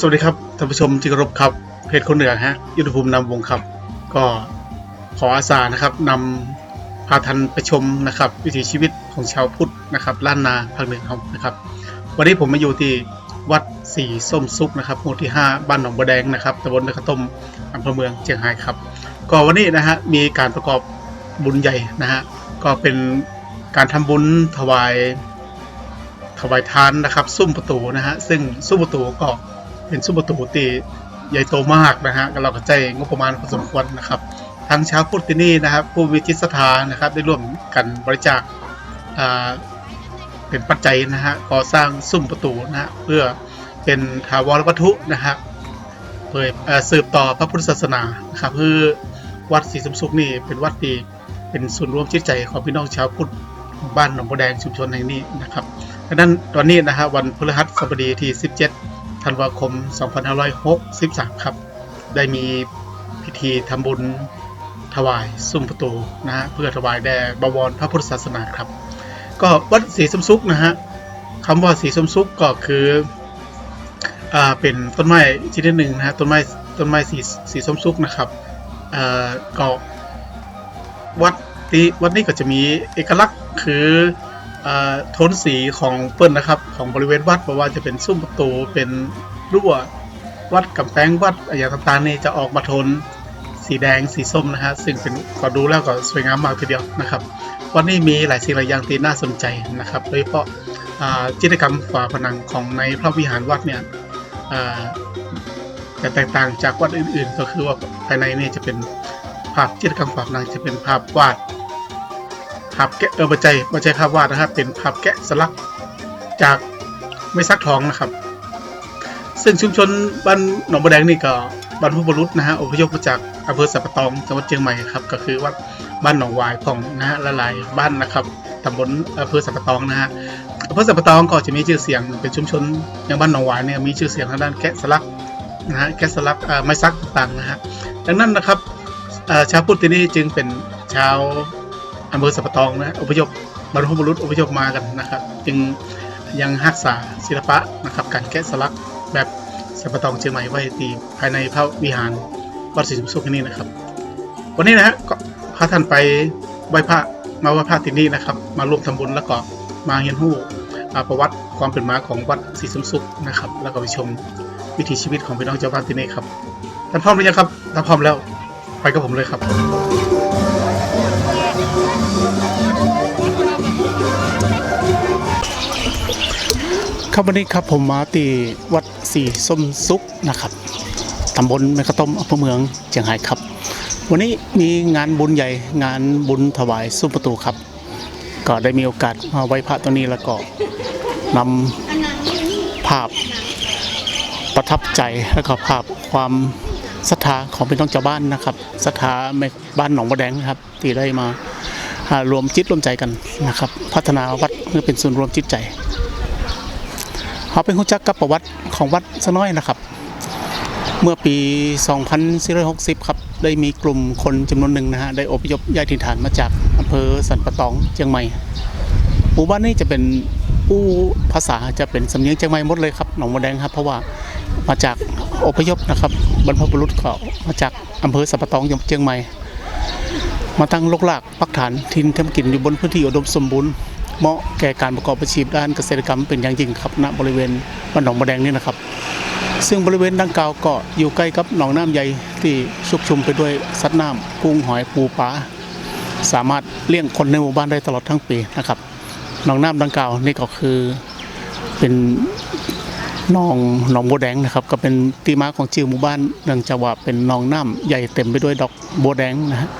สวัสดีครับท่านผู้ชมที่เคารพครับเพจคนเหนือฮะยุทธภูมินำวงครับ ก็ขออาสานะครับนำพาท่านไปชมนะครับ วิถีชีวิตของชาวพุทธนะครับล้านนาภาคเหนือครับนะครับ วันนี้ผมมาอยู่ที่วัดสีส้มซุกนะครับหมู่ที่ 5 บ้านหนองบัวแดงนะครับตำบลนกรต้มอำเภอเมืองเชียงรายครับ ก็วันนี้นะฮะมีการประกอบบุญใหญ่นะฮะก็เป็นการทำบุญถวายถวายทานนะครับ ซุ้มประตูนะฮะซึ่งซุ้มประตูก็ เป็นซุ้มประตูที่ใหญ่โตมากนะฮะเราก็ใจงบประมาณพอสมควรนะครับทางชาวพุทธที่นี่นะครับ ผู้วิจิตรศรัทธานะครับ ได้ร่วมกันบริจาคเป็นปัจจัยนะฮะก่อสร้างซุ้มประตูนะฮะเพื่อเป็นถาวรวัตถุนะฮะเพื่อสืบต่อพระพุทธศาสนานะครับคือวัดศรีสมสุขนี่เป็นวัดที่เป็นส่วนย์รวมจิตใจของพี่น้องชาวพุทธบ้านหนองบัวแดงชุมชนแห่งนี้นะครับดังนั้นตอนนี้นะฮะวันพฤหัสบดีที่ 17 ธันวาคม 2563 ครับ ได้มีพิธีทำบุญถวายซุ้มประตูนะฮะเพื่อถวายแด่บวรพระพุทธศาสนาครับ ก็วัดศรีสมซุกนะฮะคำว่าศรีสมซุกก็คืออ่าเป็นต้นไม้ชนิดหนึ่งนะฮะต้นไม้ต้นไม้สีสีส้มซุกนะครับอ่าก็วัดที่วัดนี้ก็จะมีเอกลักษณ์คือ โทนสีของเปิ้ลนะครับ ของบริเวณวัดเพราะว่าจะเป็นซุ้มประตูเป็นรั้ววัดกับแพงวัดอย่างต่างๆนี่จะออกมาโทนสีแดงสีส้มนะฮะซึ่งเป็นก็ดูแล้วก็สวยงามมากทีเดียวนะครับวันนี้มีหลายสิ่งหลายอย่างที่น่าสนใจนะครับโดยเฉพาะจิตรกรรมฝาผนังของในพระวิหารวัดเนี่ยอ่าจะแตกต่างจากวัดอื่นๆ ก็คือว่าภายในนี่จะเป็นภาพจิตรกรรมฝาผนังจะเป็นภาพวาด ภาพแกะเออบัจจัยบัจจัยภาพวาดนะครับ เป็นภาพแกะสลักจากไม้ซักทองนะครับ ซึ่งชุมชนบ้านหนองบัวแดงนี่ก็บรรพบุรุษนะฮะอพยพมาจากอำเภอสัปปะตองจังหวัดเชียงใหม่ครับก็คือวัดบ้านหนองวายผ่องนะฮะละลายบ้านนะครับตำบลอำเภอสัปปะตองนะฮะอำเภอสัปปะตองก็จะมีชื่อเสียงเป็นชุมชนอย่างบ้านหนองวายเนี่ยมีชื่อเสียงทางด้านแกะสลักนะฮะแกะสลักไม้ซักต่างๆนะฮะดังนั้นนะครับชาวพุทธที่นี่จึงเป็นชาว อำเภอสัปะตองนะอพยพบรรพบุรุษอพยพมากันนะครับ จึงยังรักษาศิลปะนะครับการแกะสลักแบบสัปะตองเชียงใหม่ไว้ตีภายในพระวิหารวัดศรีสุขสุขนี่นะครับ วันนี้นะฮะก็พาท่านไปไหว้พระมาไหว้พระที่นี่นะครับ มาร่วมทำบุญแล้วก็มาเรียนรู้อ่ประวัติความเป็นมาของวัดศรีสมสุขนะครับ แล้วก็ไปชมวิถีชีวิตของพี่น้องชาวบ้านที่นี่ครับท่านพร้อมหรือยังครับถ้าพร้อมแล้วไปกับผมเลยครับ ครับวันนี้ครับผมมาตีวัดสีส้มซุกนะครับตำบลแมกะต้มอำเภอเมืองเชียงรายครับ วันนี้มีงานบุญใหญ่งานบุญถวายซุ้มประตูครับ ก็ได้มีโอกาสมาไหว้พระตัวนี้แล้วก็นำภาพประทับใจแล้วก็ภาพความศรัทธาของพี่น้องชาวบ้านนะครับศรัทธาบ้านหนองบัวแดงครับที่ได้มารวมจิตรวมใจกันนะครับ พัฒนาวัดเพื่อเป็นส่วนย์รวมจิตใจ เขาเป็นรู้จักกับประวัติของวัดสน้อยนะครับ เมื่อปี 2460 ครับ ได้มีกลุ่มคนจำนวนหนึ่งนะฮะ ได้อพยพย้ายถิ่นฐานมาจากอำเภอสันปะตองเชียงใหม่ หมู่บ้านนี้จะเป็นผู้ภาษาจะเป็นสำเนียงเชียงใหม่หมดเลยครับ หนองบัวแดงครับ เพราะว่ามาจากอพยพนะครับ บรรพบุรุษเขามาจากอำเภอสันปะตองเชียงใหม่ มาตั้งลกลากปักฐานทินทำกินอยู่บนพื้นที่อุดมสมบูรณ์ เหมาะแก่การประกอบอาชีพด้านเกษตรกรรมเป็นอย่างยิ่งครับณบริเวณบ้านหนองบัวแดงนี่นะครับ ซึ่งบริเวณดังกล่าวก็อยู่ใกล้กับหนองน้ำใหญ่ที่ชุกชุมไปด้วยสัตว์น้ำกุ้งหอยปูปลาสามารถเลี้ยงคนในหมู่บ้านได้ตลอดทั้งปีนะครับหนองน้ำดังกล่าวนี่ก็คือเป็นหนองหนองบัวแดงนะครับ ก็เป็นที่มาของชื่อหมู่บ้านเนื่องจากว่าเป็นหนองน้ำใหญ่เต็มไปด้วยดอกบัวแดงนะฮะ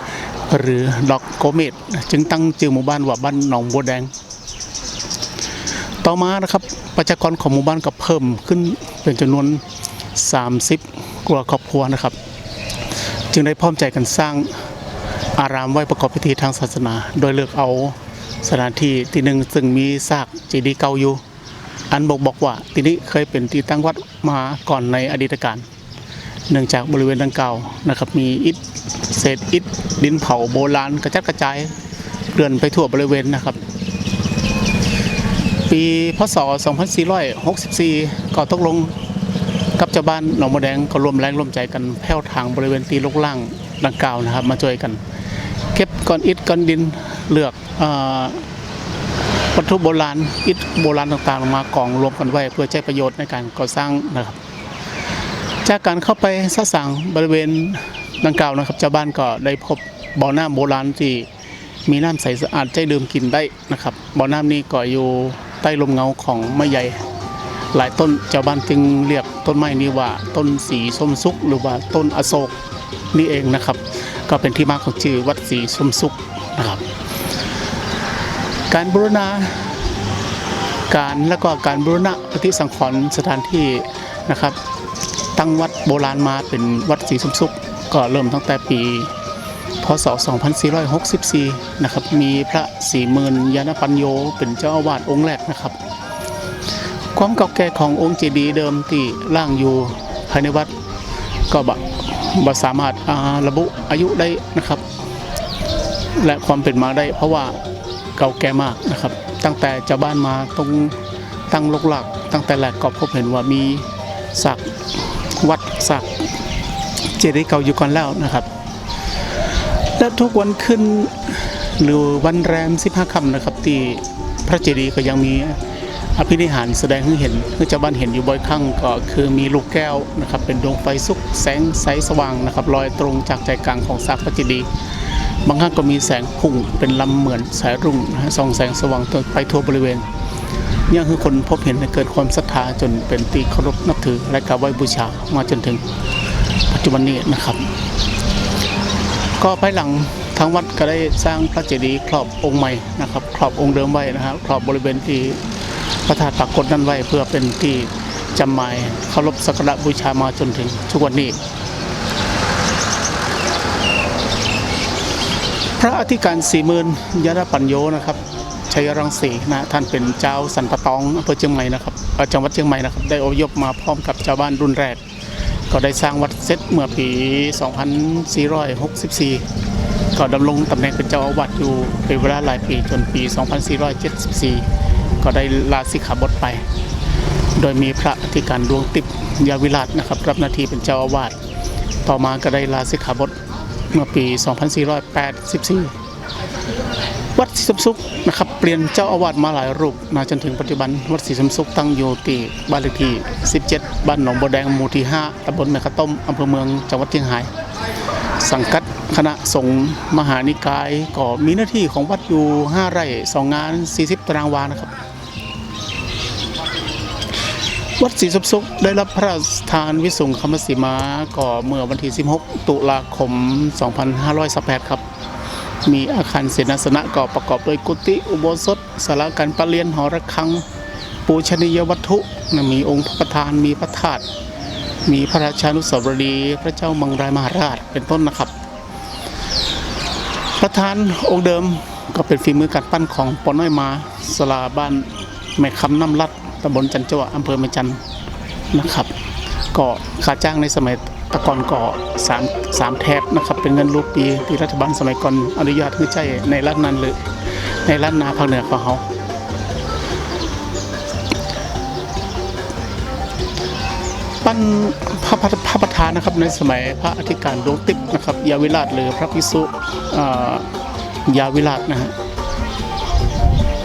หรือดอกโกเมดจึงตั้งชื่อหมู่บ้านว่าบ้านหนองบัวแดง ต่อมานะครับประชากรของหมู่บ้านก็เพิ่มขึ้นเป็นจำนวน 30 กว่าครอบครัวนะครับ จึงได้พร้อมใจกันสร้างอารามไว้ประกอบพิธีทางศาสนา โดยเลือกเอาสถานที่ที่หนึ่งซึ่งมีซากเจดีย์เก่าอยู่ อันบอกบอกว่าที่นี้เคยเป็นที่ตั้งวัดมาก่อนในอดีตการเนื่องจากบริเวณดังกล่าวนะครับ มีอิฐเศษอิฐดินเผาโบราณกระจัดกระจายเกลื่อนไปทั่วบริเวณนะครับ ปีพศ 2464 ก็ตกลงกับชาวบ้านหนองบัวแดงก็ร่วมแรงร่วมใจกันแผ่วทางบริเวณตีลกล่างดังกล่าวนะครับ มาช่วยกัน เก็บก้อนอิฐก้อนดินเลือกวัตถุโบราณอิฐโบราณต่างๆมากองรวมกันไว้ เพื่อใช้ประโยชน์ในการก่อสร้างนะครับ จากการเข้าไปสร้างบริเวณดังกล่าวนะครับชาวบ้านก็ได้พบบ่อน้ำโบราณที่มีน้ำใสสะอาดใจดื่มกินได้นะครับบ่อน้ำนี้ก็อยู่ ต้ลมเงาของไม้ใหญ่ หลายต้นชาวบ้านจึงเรียกต้นไม้นี้ว่าต้นสีส้มสุกหรือว่าต้นอโศกนี่เองนะครับ ก็เป็นที่มาของชื่อวัดสีส้มสุกนะครับ การบูรณาการและก็การบูรณะปฏิสังขรณ์สถานที่นะครับ ตั้งวัดโบราณมาเป็นวัดศรีสมสุขก็เริ่มตั้งแต่ปี พศ 2464 นะครับ มีพระศรีเมืนยานปัญโยเป็นเจ้าอาวาสองค์แรกนะครับ ความเก่าแก่ขององค์เจดีย์เดิมที่ล่างอยู่ภายในวัดก็บบ่สามารถาระบุอายุได้นะครับ และความเป็นมาได้เพราะว่าเก่าแก่มากนะครับ ตั้งแต่เจ้าบ้านมาตรงตั้งลกหลัก ตั้งแต่แรกก็พบเห็นว่ามีศักวัดศักเจดีย์เก่าอยู่ก่อนแล้วนะครับ และทุกวันขึ้นหรือวันแรม15ค่ำนะครับ ที่พระเจดีย์ก็ยังมีอภินิหารแสดงให้เห็นให้ชาวบ้านเห็นอยู่บ่อยครั้งก็คือมีลูกแก้วนะครับ เป็นดวงไฟสุกแสงใสสว่างนะครับลอยตรงจากใจกลางของซากพระเจดีย์บางครั้งก็มีแสงพุ่งเป็นลำเหมือนสายรุ่งนะส่องแสงสว่างไปทั่วบริเวณนี่คือคนพบเห็นเกิดความศรัทธาจนเป็นตีเคารพนับถือและกราบไหว้บูชามาจนถึง ปัจจุบันนี้นะครับ ก็ภายหลังทางวัดก็ได้สร้างพระเจดีย์ครอบองค์ใหม่นะครับครอบองค์เดิมไว้นะครับครอบบริเวณที่พระธาตุปรากฏนั้นไว้เพื่อเป็นที่จำหมายเคารพสักการะบูชามาจนถึงทุกวันนี้ พระอธิการสี่หมื่นยานปัญโยนะครับชัยรังสีนะท่านเป็นเจ้าสันปะตองอำเภอเชียงใหม่นะครับจังหวัดเชียงใหม่นะครับได้อพยพมาพร้อมกับชาวบ้านรุ่นแรก ก็ได้สร้างวัดเสร็จเมื่อปี 2464 ก็ดำรงตำแหน่งเป็นเจ้าอาวาสอยู่เป็นเวลาหลายปีจนปี 2474 ก็ได้ลาสิกขาบทไป โดยมีพระอธิการดวงติบยาวิราชนะครับรับหน้าที่เป็นเจ้าอาวาส ต่อมาก็ได้ลาสิกขาบทเมื่อปี 2484 วัดศรีสมสุขนะครับเปลี่ยนเจ้าอาวาสมาหลายรูปมาจนถึงปัจจุบันวัดศรีสมสุขตั้งอยู่ที่บ้านเลขที่ 17 บ้านหนองบัวแดงหมู่ที่ 5ตำบลแม่ขะต้มอำเภอเมืองจังหวัดเชียงราย สังกัดคณะสงฆ์มหานิกายก็มีหน้าที่ของวัดอยู่ 5 ไร่ 2 งาน 40 ตารางวานะครับ วัดศรีสมสุขได้รับพระราชทานวิสุงคมสีมาก็เมื่อวันที่ 16 ตุลาคม 2528ครับ มีอาคารเสนาสนะก็ประกอบด้วยกุฏิอุโบสถศาลาการประเรียนหอระฆัง ปูชนียวัตถุมีองค์พระประธานมีพระธาตุมีพระราชานุสาวรีย์พระเจ้ามังรายมหาราชเป็นต้นนะครับ ประธานองค์เดิมก็เป็นฝีมือการปั้นของปอน้อยมาสลาบ้านแม่คำน้ำลัดตำบลจันจ้าอำเภอแม่จันนะครับ ก็ค่าจ้างในสมัย ตะกอนก็สามสามแทบนะครับเป็นเงินรูปีที่รัฐบาลสมัยก่อนอนุญาตให้ใช้ในรัฐนั้นเลยในรัฐนาภาคเหนือของเขาปั้นพระพระพระประธานนะครับในสมัยพระอธิการดวงติบนะครับยาวิราชหรือพระภิกษุยาวิราชนะฮะ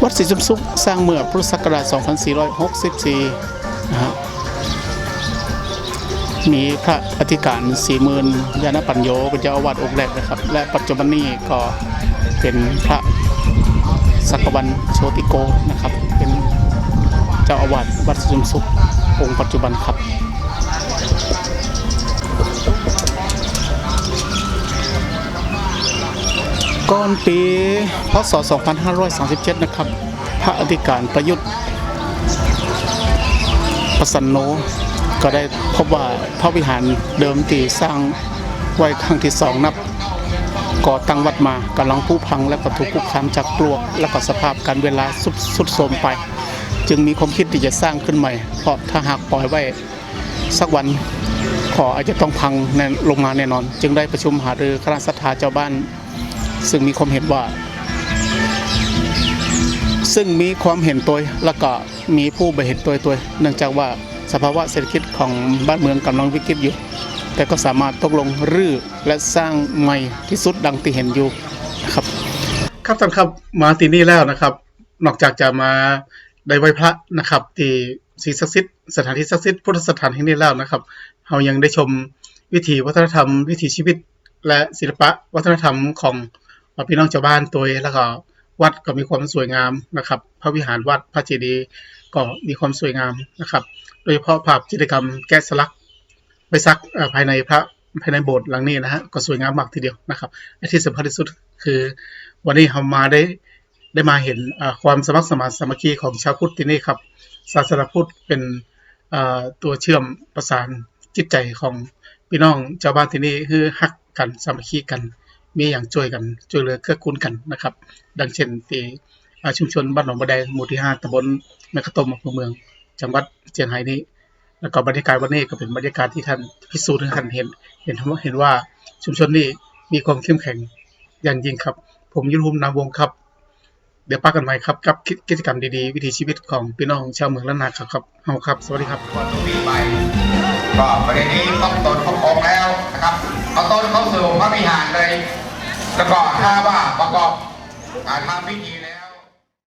วัดศรีสมสุขสร้างเมื่อพุทธศักราช 2464นะฮะ มีพระอธิการสี่หมื่นยานปัญโยเป็นเจ้าอาวาสองค์แรกนะครับ และปัจจุบันนี้ก็เป็นพระสักวันโชติโกนะครับ เป็นเจ้าอาวาสวัดสุมสุของค์ปัจจุบันครับก่อนปีพศ 2537 นะครับ พระอธิการประยุทธ์ประสันโน ก็ได้พบว่าพระวิหารเดิมที่สร้างไว้ครั้งที่สองนับก่อตั้งวัดมากำลังผุพังและก็ถูกคุกคามจากปลวก และก็สภาพการเวลาสุดสุดโทรมไป จึงมีความคิดที่จะสร้างขึ้นใหม่ เพราะถ้าหากปล่อยไว้สักวันขออาจจะต้องพังแน่ลงมาแน่นอน จึงได้ประชุมหารือคณะศรัทธาเจ้าบ้าน ซึ่งมีความเห็นว่า ซึ่งมีความเห็นตัวแล้วก็มีผู้ไปเห็นตัวตัวเนื่องจากว่า สภาวะเศรษฐกิจของบ้านเมืองกำลังวิกฤตอยู่ แต่ก็สามารถตกลงรื้อและสร้างใหม่ที่สุดดังที่เห็นอยู่นะครับ ครับท่านครับมาที่นี่แล้วนะครับ นอกจากจะมาได้ไหว้พระนะครับที่ศรีศักดิ์สิทธิ์สถานที่ศักดิ์สิทธิ์พุทธสถานแห่งนี้แล้วนะครับเรายังได้ชมวิถีวัฒนธรรม วิถีชีวิต และศิลปะวัฒนธรรมของพี่น้องชาวบ้านตัวแล้วก็วัดก็มีความสวยงามนะครับ พระวิหารวัดพระเจดีย์ก็มีความสวยงามนะครับ โดยเฉพาะภาพจิตรกรรมแกะสลักไปซักภายในพระภายในโบสถ์หลังนี้นะฮะก็สวยงามมากทีเดียวนะครับและที่สำคัญที่สุดคือวันนี้เรามาได้ได้มาเห็นความสมัครสมานสามัคคีของชาวพุทธที่นี่ครับ ศาสนาพุทธเป็นตัวเชื่อมประสานจิตใจของพี่น้องชาวบ้านที่นี่คือฮักกันสามัคคีกัน มีอย่างช่วยกันช่วยเหลือเกื้อกูลกันนะครับ ดังเช่นที่ชุมชนบ้านหนองบัวแดงหมู่ที่ 5ตำบลแม่กะตมอำเภอเมือง จังหวัดเชียงรายนี้ แล้วก็บรรยากาศวันนี้ก็เป็นบรรยากาศที่ท่านพิสูจน์ท่านเห็น เห็นเห็นว่าชุมชนนี้มีความเข้มแข็งอย่างยิ่งครับ ผมยุทธภูมินามวงครับ เดี๋ยวป้ากันใหม่ครับ กับกิจกรรมดีๆ วิถีชีวิตของพี่น้องชาวเมืองล้านนาครับครับเฮาครับ สวัสดีครับวันทุกปีไปก็ประเด็นนี้ต้องตนพระองค์แล้วนะครับเอาต้นเข้าสู่พระวิหารเลยแล้วก็ถ้าว่าประกอบการทำพิธี